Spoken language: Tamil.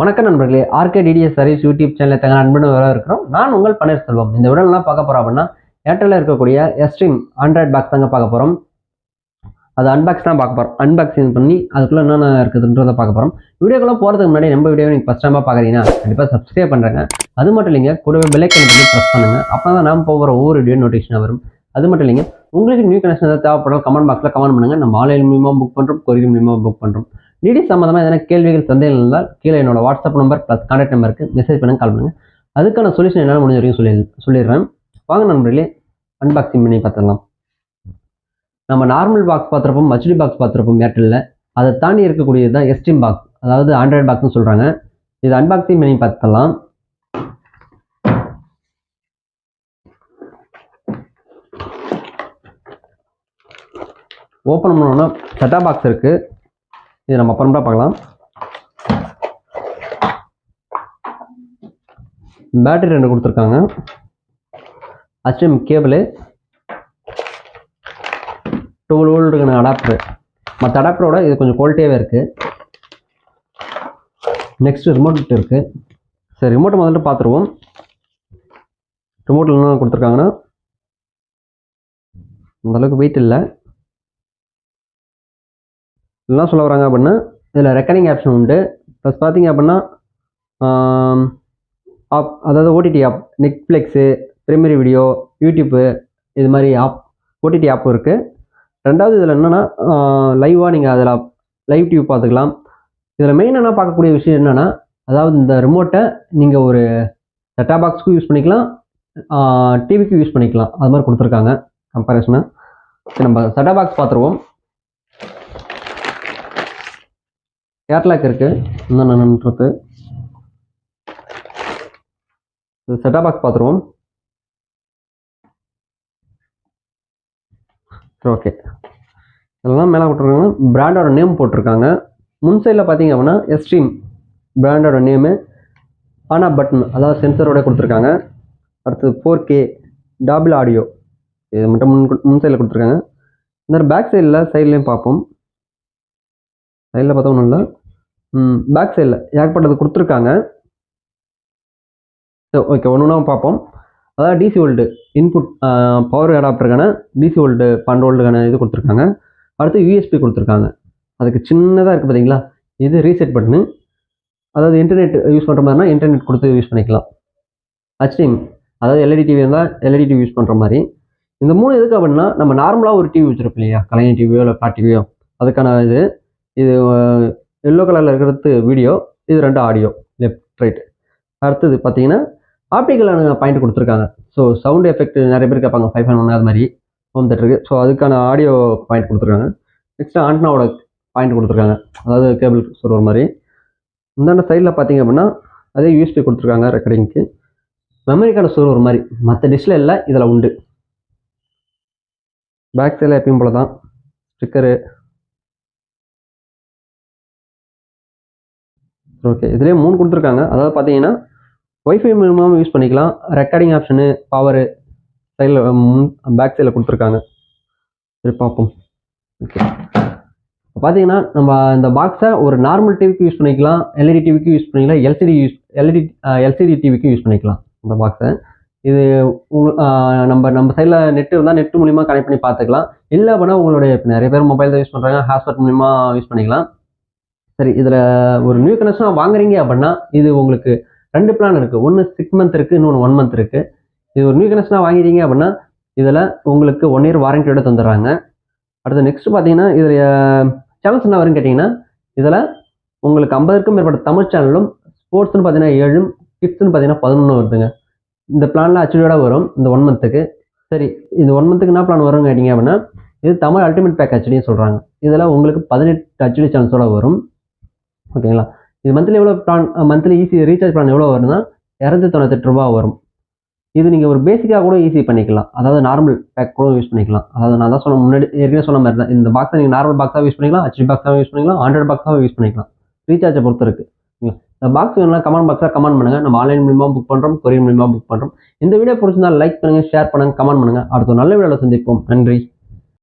வணக்கம் நண்பர்களே ஆர்கே டிடிஎஸ் சர்வீஸ் யூடியூப் சேனலில் தங்க அன்புன்னு வர இருக்கிறோம். நான் உங்கள் பன்னீர்செல்வம் இந்த விடலாம் பார்க்க போகிறோம் அப்படின்னா ஏர்டெல்ல இருக்கக்கூடிய எஸ்ட்ரீம் ஆண்ட்ராய்ட் பாக்ஸ் தாங்க பார்க்க போகிறோம் அது அன்பாக்ஸ் தான் பார்க்க போகிறோம் அன்பாக்சிங் பண்ணி அதுக்குள்ளே என்னென்ன இருக்குதுன்றதை பார்க்க போகிறோம் வீடியோக்குள்ள போகிறதுக்கு முன்னாடி நம்ம வீடியோ நீங்கள் ஃபஸ்ட் டைமாக பார்க்குறீங்கன்னா கண்டிப்பாக சப்ஸ்கிரைப் பண்ணுறேங்க அது மட்டும் இல்லைங்க கூடவே பெல்லைக்கன் பண்ணி ப்ரெஸ் பண்ணுங்கள் அப்போ தான் நாம் போகிற ஒவ்வொரு வீடியோ நோட்டிஃபிகேஷன் வரும். அது மட்டும் இல்லைங்க உங்களுக்கு நியூ கனெக்ஷன் ஏதாவது தேவைப்படும் கமெண்ட் பாக்ஸில் கமெண்ட் பண்ணுங்கள் நம்ம ஆன்லைன் மூலியமாக புக் பண்ணுறோம் கொரியர் மூலியமாக புக் பண்ணுறோம் நிதி சம்மந்தமாக எதனா கேள்விகள் சந்தேகம் இருந்தால் கீழே என்னோட வாட்ஸ்அப் நம்பர் ப்ளஸ் கான்டாக்ட் நம்பருக்கு மெசேஜ் பண்ணுங்க கால் பண்ணுங்கள் அதுக்கான சொல்யூஷன் என்னால் முடிஞ்ச வரைக்கும் சொல்லி சொல்லிடுறேன். வாங்க நண்பர்களே அன்பாக்சிங் பண்ணி பார்த்துடலாம். நம்ம நார்மல் பாக்ஸ் பார்த்துருப்போம் ஹெச்டி பாக்ஸ் பார்த்துருப்போம் ஏர்டெல்லில் அதை தாண்டி இருக்கக்கூடியது தான் எஸ்டிம் பாக்ஸ் அதாவது ஆண்ட்ராய்டு பாக்ஸ்னு சொல்கிறாங்க இது அன்பாக்சிங் பண்ணி பார்த்துடலாம். ஓப்பன் பண்ணோன்னா செட்டா பாக்ஸ் இருக்குது இது நம்ம அப்புறமா பார்க்கலாம். பேட்டரி ரெண்டு கொடுத்துருக்காங்க. HDMI கேபிள் டுவெல் வோல்ட்டுக்கான அடாப்டர் மற்ற அடாப்டரோட இது கொஞ்சம் குவாலிட்டியாகவே இருக்குது நெக்ஸ்ட்டு ரிமோட் இருக்குது சரி ரிமோட் முதல்ல பார்த்துருவோம் ரிமோட்டில் என்ன கொடுத்துருக்காங்கன்னா அந்த அளவுக்கு வெயிட் இல்லை. என்ன சொல்ல வராங்க அப்படின்னா இதில் ரெக்கனிங் ஆப்ஷன் உண்டு. ப்ளஸ் பார்த்தீங்க அப்படின்னா ஆப் அதாவது OTT app Netflix premier video YouTube இது மாதிரி ஆப் ஓடிடி ஆப்பும் இருக்குது ரெண்டாவது இதில் என்னென்னா லைவாக நீங்கள் அதில் லைவ் டிவி பார்த்துக்கலாம். இதில் மெயின் என்ன பார்க்கக்கூடிய விஷயம் என்னென்னா அதாவது இந்த ரிமோட்டை நீங்கள் ஒரு செட்டா பாக்ஸ்க்கும் யூஸ் பண்ணிக்கலாம். டிவிக்கும் யூஸ் பண்ணிக்கலாம். அது மாதிரி கொடுத்துருக்காங்க கம்பேரிசனாக நம்ம செட்டா பாக்ஸ் பார்த்துருவோம். ஏர்லாக் இருக்குது என்னென்னன்றது செட்டா பாக்ஸ் பார்த்துருவோம். சரி ஓகே இதெல்லாம் மேலே போட்டிருக்காங்க. பிராண்டோட நேம் போட்டிருக்காங்க. முன் சைடில் பார்த்தீங்க அப்படின்னா எஸ்ட்ரீம் பிராண்டோட நேமு ஆனா பட்டன் அதாவது சென்சரோட கொடுத்துருக்காங்க. அடுத்தது ஃபோர் கே டாபிள் ஆடியோ இது மட்டும் முன் முன் சைடில் கொடுத்துருக்காங்க. இந்த பேக் சைடில் சைட்லேயும் பார்ப்போம். சைடில் பார்த்தா ஒன்றும் இல்லை. பேக் சைடில் ஏகப்பட்டது கொடுத்துருக்காங்க. ஸோ ஓகே ஒன்று ஒன்றா பார்ப்போம். அதாவது டிசி ஓல்டு இன்புட் பவர் அடாப்டருக்கான டிசி ஓல்டு பன்னெண்டு ஓல்டுக்கான இது கொடுத்துருக்காங்க. அடுத்து யூஎஸ்பி கொடுத்துருக்காங்க. அதுக்கு சின்னதாக இருக்குது பார்த்தீங்களா இது ரீசெட் பட்டனு அதாவது இன்டர்நெட் யூஸ் பண்ணுற மாதிரினா இன்டர்நெட் கொடுத்து யூஸ் பண்ணிக்கலாம். ஹச்டிஎம் அதாவது எல்இடி டிவி இருந்தால் எல்இடி டிவி யூஸ் பண்ணுற மாதிரி. இந்த மூணு எதுக்கு அப்படின்னா நம்ம நார்மலாக ஒரு டிவி வச்சுருப்போம் இல்லையா? கலைஞர் டிவியோ இல்லை பிளாட் டிவியோ அதுக்கான இது. இது எல்லோ கலரில் இருக்கிறது வீடியோ இது ரெண்டு ஆடியோ லெஃப்ட் ரைட் அடுத்தது பார்த்தீங்கன்னா ஆப்டிக்கலான பாயிண்ட் கொடுத்துருக்காங்க. ஸோ சவுண்ட் எஃபெக்ட் நிறைய பேர் கேட்பாங்க ஃபைவ் ஃபைவ் ஒன் அது மாதிரி ஹோம் தேட்டருக்கு ஸோ அதுக்கான ஆடியோ பாயிண்ட் கொடுத்துருக்காங்க. நெக்ஸ்ட்டு ஆண்டனாவோட பாயிண்ட் கொடுத்துருக்காங்க. அதாவது கேபிள் சொல்கிற மாதிரி. இந்தாண்ட சைடில் பார்த்தீங்க அப்படின்னா அதே யூஎஸ்பி கொடுத்துருக்காங்க ரெக்கார்டிங்க்கு மெமரி கார்டு சொல்கிற மாதிரி. மற்ற டிஷ்ல இல்லை இதில் உண்டு. பேக் சைடில் எப்பயும் போல தான் ஸ்டிக்கரு ஓகே இதுலேயே மூணு கொடுத்துருக்காங்க. அதாவது பார்த்தீங்கன்னா ஒய்ஃபை மூலமாக யூஸ் பண்ணிக்கலாம். ரெக்கார்டிங் ஆப்ஷனு பவரு சைடில் பேக் சைடில் கொடுத்துருக்காங்க. சரி பார்ப்போம். ஓகே பார்த்தீங்கன்னா நம்ம இந்த பாக்ஸை ஒரு நார்மல் டிவிக்கு யூஸ் பண்ணிக்கலாம். எல்இடி டிவிக்கு யூஸ் பண்ணிக்கலாம். எல்சிடி யூஸ் எல்இடி எல்சிடி டிவிக்கு யூஸ் பண்ணிக்கலாம் இந்த பாக்ஸை இது உங்கள் நம்ம நம்ம சைடில் நெட் இருந்தால் நெட் மூலிமா கனெக்ட் பண்ணி பார்த்துக்கலாம். இல்லை அப்படின்னா உங்களுடைய நிறைய பேர் மொபைல் தான் யூஸ் பண்ணுறாங்க ஹாட்ஸ்பாட் மூலிமா யூஸ் பண்ணிக்கலாம். சரி இதில் ஒரு நியூ கனெக்ஷனாக வாங்குறீங்க அப்படின்னா இது உங்களுக்கு ரெண்டு பிளான் இருக்குது ஒன்று சிக்ஸ் மந்த் இருக்குது இன்னொன்று ஒன் மந்த் இருக்குது இது ஒரு நியூ கனெக்ஷனாக வாங்கிட்டீங்க அப்படின்னா இதில் உங்களுக்கு ஒன் இயர் வாரண்டியோட தந்துடுறாங்க. அடுத்து நெக்ஸ்ட் பார்த்தீங்கன்னா இதில் சேனல்ஸ் என்ன வரும்னு கேட்டிங்கன்னா இதில் உங்களுக்கு ஐம்பதுக்கும் மேற்பட்ட தமிழ் சேனலும் ஸ்போர்ட்ஸ்னு பார்த்தீங்கன்னா ஏழும் கிட்ஸ்னு பார்த்தீங்கன்னா பதினொன்று வருதுங்க. இந்த பிளானில் அச்சுடியோட வரும் இந்த ஒன் மந்த்துக்கு சரி இந்த ஒன் மந்த்துக்கு என்ன பிளான் வரும்னு கேட்டிங்க அப்படின்னா இது தமிழ் அல்டிமேட் பேக் ஹெச்டின்னு சொல்கிறாங்க இதில் உங்களுக்கு பதினெட்டு ஹெச்டி சேனல்ஸோட வரும். ஓகேங்களா? இது மந்த்லி எவ்வளோ plan monthly easy recharge plan எவ்வளோ வருதுன்னா இரநூத்தி தொண்ணூத்தெட்டு ரூபா வரும். இது நீங்கள் ஒரு பேசிக்காக கூட ஈஸி பண்ணிக்கலாம். அதாவது நார்மல் பேக் கூட யூஸ் பண்ணிக்கலாம். அதாவது நான் தான் சொன்ன முன்னாடி ஏற்கனவே சொன்ன மாதிரி தான். இந்த பாக்ஸை நீங்கள் நார்மல் பாக்ஸாக யூஸ் பண்ணிக்கலாம். ஹச்டி பாக்ஸாக யூஸ் பண்ணிக்கலாம். ஹண்ட்ரட் பாக்ஸாக யூஸ் பண்ணிக்கலாம். ரீசார்ஜை பொறுத்து இருக்குது இந்த பாக்ஸ் வேணும்னா கமெண்ட் பாக்ஸாக கமெண்ட் பண்ணுங்கள் நம்ம ஆன்லைன் மூலியமாக புக் பண்ணுறோம் கொரியர் மூலியமாக புக் பண்ணுறோம் இந்த வீடியோ பிடிச்சிருந்தா லைக் பண்ணுங்கள் ஷேர் பண்ணுங்கள் கமெண்ட் பண்ணுங்கள் அடுத்த நல்ல வீடியோவில் சந்திப்போம். நன்றி.